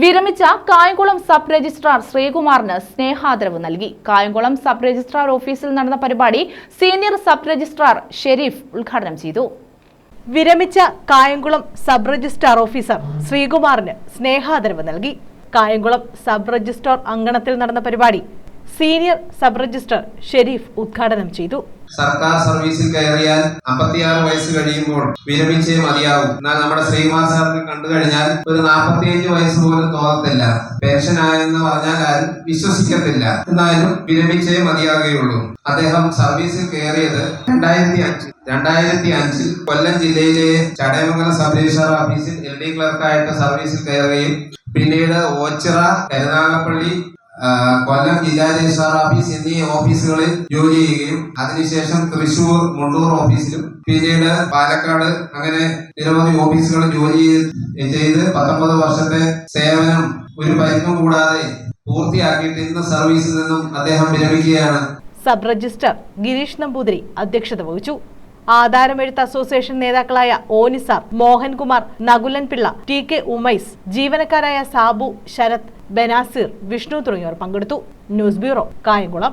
വിരമിച്ച Kayamkulam sub registrar ശ്രീകുമാറിന് സ്നേഹാദരവ് നൽകി. കായംകുളം സബ് രജിസ്ട്രാർ ഓഫീസിൽ നടന്ന പരിപാടി സീനിയർ സബ് രജിസ്ട്രാർ ഷെരീഫ് ഉദ്ഘാടനം ചെയ്തു. വിരമിച്ച കായംകുളം സബ് രജിസ്ട്രാർ ഓഫീസർ ശ്രീകുമാറിന് സ്നേഹാദരവ് നൽകി. കായംകുളം സബ് രജിസ്ട്രാർ അങ്കണത്തിൽ നടന്ന പരിപാടി സീനിയർ സബ് രജിസ്ട്രാർ ഷെരീഫ് ഉദ്ഘാടനം ചെയ്തു. സർക്കാർ സർവീസിൽ കയറിയാൽ അമ്പത്തിയാറ് വയസ്സ് കഴിയുമ്പോൾ വിരമിച്ചേ മതിയാവും. എന്നാൽ നമ്മുടെ ശ്രീകുമാർ സാറിനെ കണ്ടു കഴിഞ്ഞാൽ ഒരു നാൽപ്പത്തിയഞ്ച് വയസ്സ് പോലും തോന്നത്തില്ല. പെൻഷൻ ആയെന്ന് പറഞ്ഞാൽ ആരും വിശ്വസിക്കത്തില്ല. എന്നാലും വിരമിച്ചേ മതിയാകുകയുള്ളൂ. അദ്ദേഹം സർവീസിൽ കയറിയത് രണ്ടായിരത്തി അഞ്ച്. രണ്ടായിരത്തി അഞ്ചിൽ കൊല്ലം ജില്ലയിലെ ചടയമംഗലം സബ് ഓഫീസിൽ എൽ ഡി ക്ലർക്കായിട്ട് സർവീസിൽ കയറുകയും പിന്നീട് ഓച്ചിറ കരുനാഗപ്പള്ളി കൊല്ലം ജില്ലാ രജിസ്ട്രാർ ഓഫീസ് എന്നീ ഓഫീസുകളിൽ ജോലി ചെയ്യുകയും അതിനുശേഷം തൃശൂർ മുണ്ടൂർ ഓഫീസിലും പിന്നീട് പാലക്കാട് അങ്ങനെ നിരവധി ഓഫീസുകളിൽ ജോലി ചെയ്ത് പത്തൊമ്പത് വർഷത്തെ സേവനം ഒരു പരിക്കും കൂടാതെ പൂർത്തിയാക്കിയിട്ട് ഇന്ന് സർവീസിൽ നിന്നും അദ്ദേഹം വിരമിക്കുകയാണ്. സബ് രജിസ്ട്രാർ ഗിരീഷ് നമ്പൂതിരി അധ്യക്ഷത വഹിച്ചു. ആധാരമെഴുത്ത് അസോസിയേഷൻ നേതാക്കളായ ഓനിസാർ മോഹൻകുമാർ നകുലൻ പിള്ള ടി കെ ഉമൈസ് ജീവനക്കാരായ സാബു ശരത് ബനാസിർ വിഷ്ണു തുടങ്ങിയവർ പങ്കെടുത്തു. News bureau Kayamkulam.